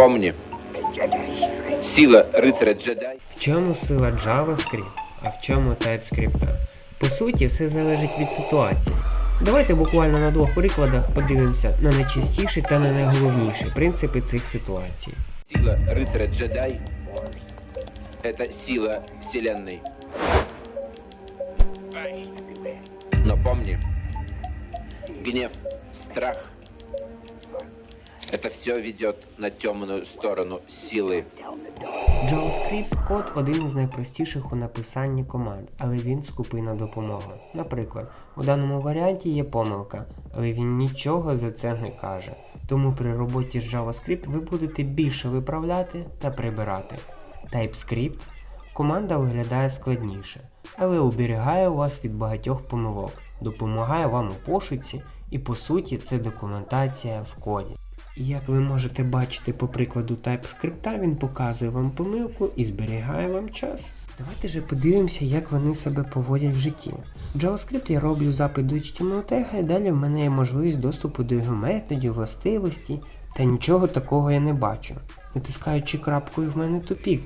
помни, сила рыцаря джедай В чому сила JavaScript, а в чому TypeScript? По суті, все залежить від ситуації. Давайте буквально на двох прикладах подивимося на найчастіші та на найголовніші принципи цих ситуацій. Сила рыцаря джедай – это сила вселенной. Но помни, гнев, страх – это все ведет на темную сторону силы. JavaScript код один із найпростіших у написанні команд, але він скупий на допомогу. Наприклад, у даному варіанті є помилка, але він нічого за це не каже. Тому при роботі з JavaScript ви будете більше виправляти та прибирати. TypeScript команда виглядає складніше, але уберігає вас від багатьох помилок, допомагає вам у пошуці і по суті це документація в коді. І як ви можете бачити по прикладу TypeScript, він показує вам помилку і зберігає вам час. Давайте же подивимося, як вони себе поводять в житті. В JavaScript я роблю запит до HTML тега і далі в мене є можливість доступу до його методів, властивості, та нічого такого я не бачу. Натискаючи крапкою в мене тупік.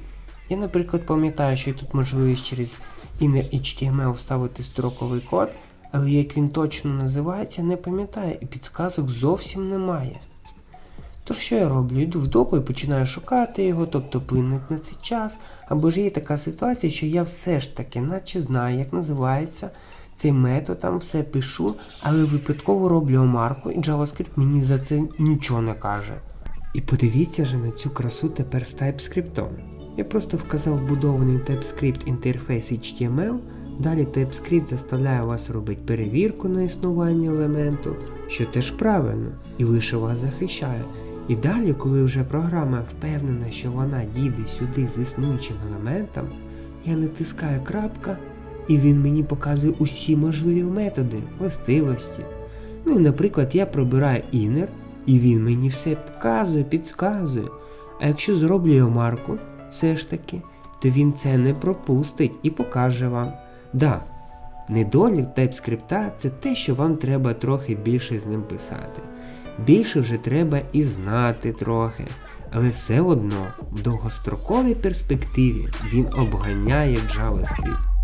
Я, наприклад, пам'ятаю, що тут можливість через inner HTML вставити строковий код, але як він точно називається, не пам'ятаю і підсказок зовсім немає. Тож що я роблю? Йду в доку і починаю шукати його, тобто плинуть на цей час. Або ж є така ситуація, що я все ж таки наче знаю, як називається цей метод, там все пишу, але випадково роблю омарку, і JavaScript мені за це нічого не каже. І подивіться же на цю красу тепер з TypeScript. Я просто вказав вбудований TypeScript інтерфейс HTML, далі TypeScript заставляє вас робити перевірку на існування елементу, що теж правильно, і лише вас захищає. І далі, коли вже програма впевнена, що вона дійде сюди з існуючим елементом, я натискаю крапка, і він мені показує усі можливі методи, властивості. Ну і, наприклад, я пробираю inner, і він мені все показує, підказує. А якщо зроблю його марку, все ж таки, то він це не пропустить і покаже вам. Да, недолік TypeScript це те, що вам треба трохи більше з ним писати. Більше вже треба і знати трохи. Але все одно в довгостроковій перспективі він обганяє JavaScript.